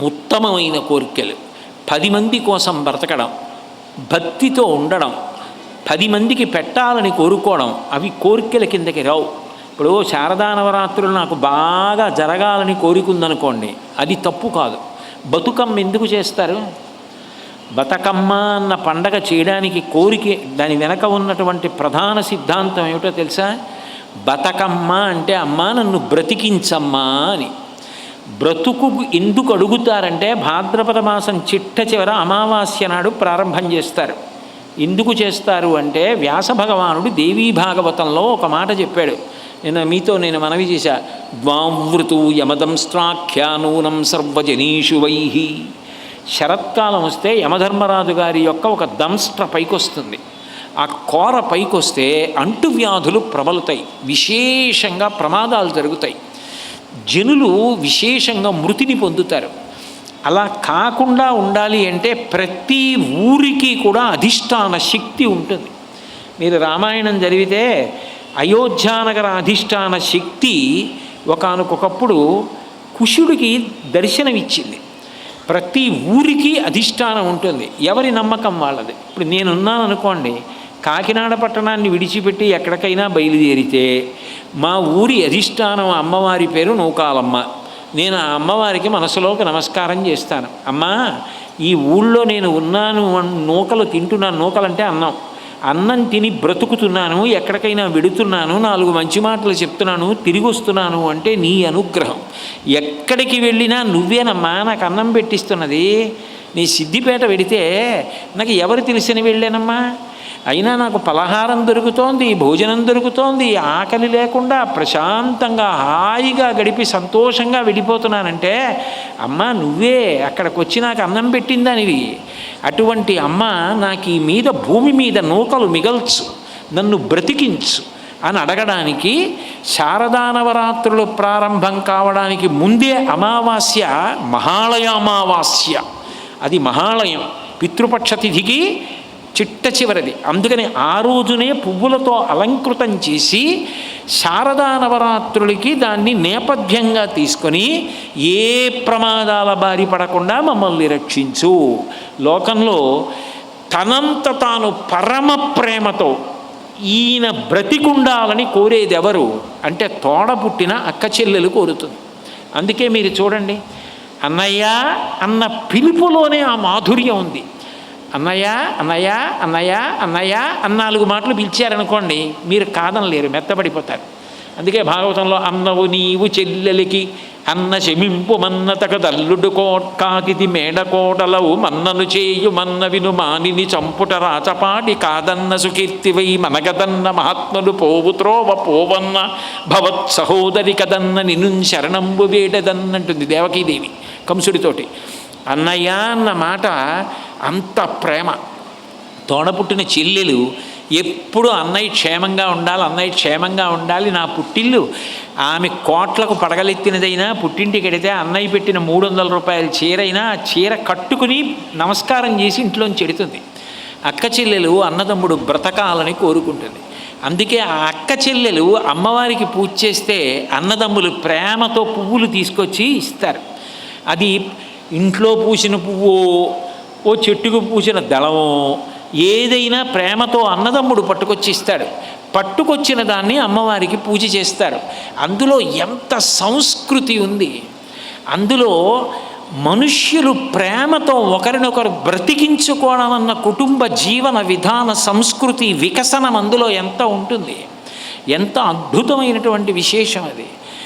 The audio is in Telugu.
ఉత్తమమైన కోరికలు. పది మంది కోసం బ్రతకడం భక్తితో ఉండడం పది మందికి పెట్టాలని కోరుకోవడం అవి కోరికల కిందకి రావు. ఇప్పుడు శారదా నవరాత్రులు నాకు బాగా జరగాలని కోరికుందనుకోండి అది తప్పు కాదు. బతుకమ్మ ఎందుకు చేస్తారు? బతుకమ్మ అన్న పండగ చేయడానికి కోరిక దాని వెనక ఉన్నటువంటి ప్రధాన సిద్ధాంతం ఏమిటో తెలుసా? బతుకమ్మ అంటే అమ్మా నన్ను బ్రతికించమ్మా అని. బ్రతుకు ఎందుకు అడుగుతారంటే భాద్రపద మాసం చిట్ట చివర అమావాస్య నాడు ప్రారంభం చేస్తారు. ఎందుకు చేస్తారు అంటే వ్యాస భగవానుడు దేవీ భాగవతంలో ఒక మాట చెప్పాడు. నేను మీతో నేను మనవి చేశా. ద్వావృతు యమదంస్ట్రాఖ్యానూనం సర్వజనీషు వైహి. శరత్కాలం వస్తే యమధర్మరాజు గారి యొక్క ఒక దంస్ట్ర పైకొస్తుంది. ఆ కోర పైకొస్తే అంటువ్యాధులు ప్రబలుతాయి. విశేషంగా ప్రమాదాలు జరుగుతాయి. జనులు విశేషంగా మృతిని పొందుతారు. అలా కాకుండా ఉండాలి అంటే ప్రతి ఊరికి కూడా అధిష్టాన శక్తి ఉంటుంది. మీరు రామాయణం జరిగితే అయోధ్యానగర అధిష్టాన శక్తి ఒకనకొకప్పుడు కుషుడికి దర్శనమిచ్చింది. ప్రతి ఊరికి అధిష్టానం ఉంటుంది. ఎవరి నమ్మకం వాళ్ళది? ఇప్పుడు నేనున్నాను అనుకోండి కాకినాడ పట్టణాన్ని విడిచిపెట్టి ఎక్కడికైనా బయలుదేరితే మా ఊరి అధిష్టానం అమ్మవారి పేరు నూకాలమ్మ. నేను ఆ అమ్మవారికి మనసులోకి నమస్కారం చేస్తాను. అమ్మా ఈ ఊళ్ళో నేను ఉన్నాను నూకలు తింటున్నాను నూకలంటే అన్నం. అన్నం తిని బ్రతుకుతున్నాను ఎక్కడికైనా వెడుతున్నాను నాలుగు మంచి మాటలు చెప్తున్నాను తిరిగి వస్తున్నాను అంటే నీ అనుగ్రహం. ఎక్కడికి వెళ్ళినా నువ్వేనమ్మా నాకు అన్నం పెట్టిస్తున్నది. నీ సిద్దిపేట వెడితే నాకు ఎవరు తెలిసిన వెళ్ళానమ్మా? అయినా నాకు పలహారం దొరుకుతోంది భోజనం దొరుకుతోంది ఆకలి లేకుండా ప్రశాంతంగా హాయిగా గడిపి సంతోషంగా వెళ్ళిపోతున్నానంటే అమ్మ నువ్వే అక్కడికి వచ్చి నాకు అన్నం పెట్టిందనివి. అటువంటి అమ్మ నాకు ఈ మీద భూమి మీద నూకలు మిగల్చు నన్ను బ్రతికించు అని అడగడానికి శారదా నవరాత్రులు ప్రారంభం కావడానికి ముందే అమావాస్య మహాళయ అమావాస్య. అది మహాళయం. పితృపక్ష తిథికి చిట్ట చివరిది. అందుకని ఆ రోజునే పువ్వులతో అలంకృతం చేసి శారదా నవరాత్రులకి దాన్ని నేపథ్యంగా తీసుకొని ఏ ప్రమాదాల బారి పడకుండా మమ్మల్ని రక్షించు. లోకంలో తనంత తాను పరమ ప్రేమతో ఈయన బ్రతికుండాలని కోరేది ఎవరు? అంటే తోడ పుట్టిన అక్క చెల్లెలు కోరుతుంది. అందుకే మీరు చూడండి అన్నయ్య అన్న పిలుపులోనే ఆ మాధుర్యం ఉంది. అన్నయ్య అన్నయ్య అన్నయ్య అన్నయ్య అన్న నాలుగు మాటలు పిలిచారనుకోండి మీరు కాదనలేరు మెత్తబడిపోతారు. అందుకే భాగవతంలో అన్నవు నీవు చెల్లెలికి అన్న శమింపు మన్నతక తల్లుడు కోట్కాకితి మేడకోటలవు మన్నను చేయు మన్న విను మానిని చంపుట రాచపాటి కాదన్న సుకీర్తివై మనగదన్న మహాత్ములు పోవు త్రోవ పోవన్న భవత్ సహోదరి కదన్న నిను శరణంబు వేడదన్నంటుంది దేవకీదేవి కంసుడితోటి. అన్నయ్య అన్న మాట అంత ప్రేమ. తోడపుట్టిన చెల్లెలు ఎప్పుడు అన్నయ్య క్షేమంగా ఉండాలి అన్నయ్య క్షేమంగా ఉండాలి నా పుట్టిల్లు. ఆమె కోట్లకు పడగలెత్తినదైనా పుట్టింటికి వెడితే అన్నయ్య పెట్టిన మూడు వందల రూపాయల చీరైనా ఆ చీర కట్టుకుని నమస్కారం చేసి ఇంట్లోంచి చెడుతుంది అక్క చెల్లెలు అన్నదమ్ముడు బ్రతకాలని కోరుకుంటుంది. అందుకే ఆ అక్క చెల్లెలు అమ్మవారికి పూజ చేస్తే అన్నదమ్ములు ప్రేమతో పువ్వులు తీసుకొచ్చి ఇస్తారు. అది ఇంట్లో పూసిన పువ్వు ఓ చెట్టుకు పూసిన దళమో ఏదైనా ప్రేమతో అన్నదమ్ముడు పట్టుకొచ్చి ఇస్తాడు పట్టుకొచ్చిన దాన్ని అమ్మవారికి పూజ చేస్తారు. అందులో ఎంత సంస్కృతి ఉంది? అందులో మనుష్యులు ప్రేమతో ఒకరినొకరు బ్రతికించుకోవడం అన్న కుటుంబ జీవన విధాన సంస్కృతి వికసనం అందులో ఎంత ఉంటుంది? ఎంత అద్భుతమైనటువంటి విశేషం అది.